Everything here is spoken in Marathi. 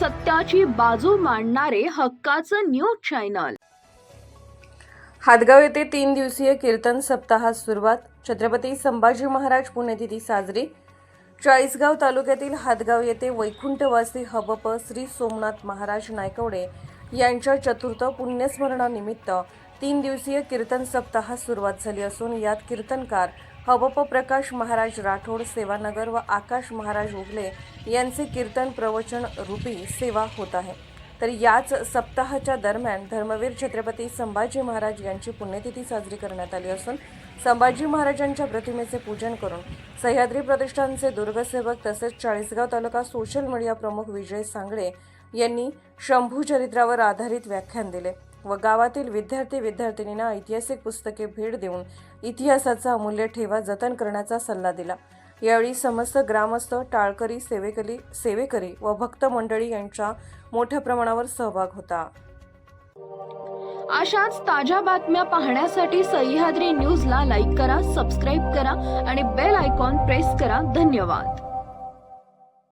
सत्याची बाजू मांडणारे हक्काचं न्यूज चॅनल. हादगाव येथे तीन दिवसीय कीर्तन सप्ताहास सुरुवात. छत्रपती संभाजी महाराज पुण्यतिथी साजरी. चाळीसगाव तालुक्यातील हादगाव येथे वैकुंठवासी हबप श्री सोमनाथ महाराज नायकवडे यांच्या चतुर्थ पुण्यस्मरणानिमित्त तीन दिवसीय कीर्तन सप्ताहास सुरुवात झाली असून यात कीर्तनकार हबप प्रकाश महाराज राठोड सेवानगर व आकाश महाराज उगले यांचे कीर्तन प्रवचन रूपी सेवा होत आहे. तर याच सप्ताहाच्या दरम्यान धर्मवीर छत्रपती संभाजी महाराज यांची पुण्यतिथी साजरी करण्यात आली असून संभाजी महाराजांच्या प्रतिमेचे पूजन करून सह्याद्री प्रतिष्ठानचे दुर्गसेवक तसेच चाळीसगाव तालुका सोशल मीडिया प्रमुख विजय सांगळे यांनी शंभू चरित्रावर आधारित व्याख्यान दिले. व गावातील विद्यार्थी विद्यार्थिनींना ऐतिहासिक पुस्तके भेट देऊन इतिहासाचा अमूल्य ठेवा जतन करण्याचा सल्ला दिला. यावेळी समस्त ग्रामस्थ टाळकरी सेवेकरी सेवेकरी व भक्त मंडळी यांचा मोठ्या प्रमाणावर सहभाग होता. अशाच ताज्या बातम्या पाहण्यासाठी सह्याद्री न्यूजला लाईक करा सबस्क्राईब करा आणि बेल आयकॉन प्रेस करा. धन्यवाद.